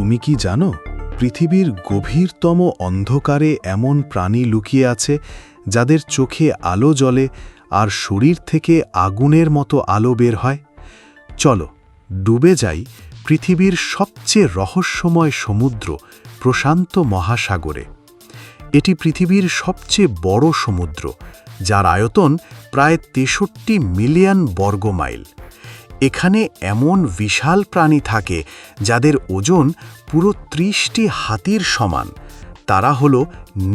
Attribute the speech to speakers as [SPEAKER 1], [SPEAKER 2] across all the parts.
[SPEAKER 1] তুমি কি জানো, পৃথিবীর গভীরতম অন্ধকারে এমন প্রাণী লুকিয়ে আছে, যাদের চোখে আলো জ্বলে আর শরীর থেকে আগুনের মতো আলো বের হয়? চলো, ডুবে যাই পৃথিবীর সবচেয়ে রহস্যময় সমুদ্র প্রশান্ত মহাসাগরে। এটি পৃথিবীর সবচেয়ে বড় সমুদ্র, যার আয়তন প্রায় তেষট্টি মিলিয়ন বর্গমাইল। এখানে এমন বিশাল প্রাণী থাকে যাদের ওজন পুরো ত্রিশটি হাতির সমান। তারা হল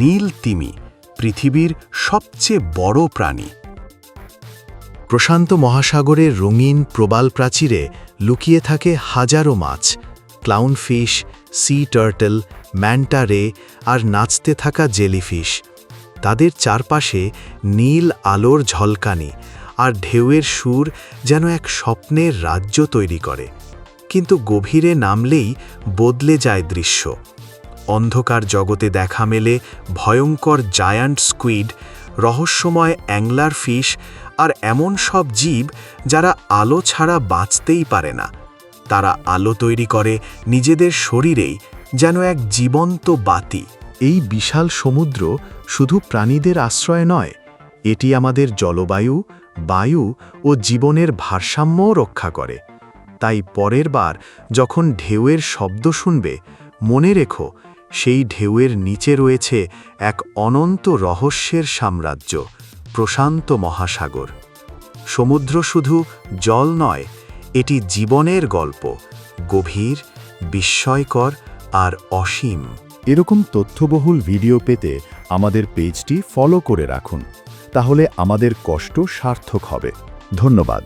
[SPEAKER 1] নীল তিমি, পৃথিবীর সবচেয়ে বড় প্রাণী। প্রশান্ত মহাসাগরের রঙিন প্রবাল প্রাচীরে লুকিয়ে থাকে হাজারো মাছ clownfish sea turtle manta ray আর নাচতে থাকা জেলিফিশ তাদের চারপাশে নীল আলোর ঝলকানি আর ঢেউয়ের সুর যেন এক স্বপ্নের রাজ্য তৈরি করে। কিন্তু গভীরে নামলেই বদলে যায় দৃশ্য। অন্ধকার জগতে দেখা মেলে ভয়ঙ্কর জায়ান্ট স্কুইড রহস্যময় অ্যাংলার ফিশ আর এমন সব জীব যারা আলো ছাড়া বাঁচতেই পারে না। তারা আলো তৈরি করে নিজেদের শরীরেই যেন এক জীবন্ত বাতি। এই বিশাল সমুদ্র শুধু প্রাণীদের আশ্রয় নয়, এটি আমাদের জলবায়ু বায়ু ও জীবনের ভারসাম্যও রক্ষা করে। তাই পরের বার যখন ঢেউয়ের শব্দ শুনবে, মনে রেখো, সেই ঢেউয়ের নিচে রয়েছে এক অনন্ত রহস্যের সাম্রাজ্য, প্রশান্ত মহাসাগর। সমুদ্র শুধু জল নয়, এটি জীবনের গল্প, গভীর, বিস্ময়কর আর অসীম।
[SPEAKER 2] এরকম তথ্যবহুল ভিডিও পেতে আমাদের পেজটি ফলো করে রাখুন। তাহলে আমাদের কষ্ট সার্থক হবে। ধন্যবাদ।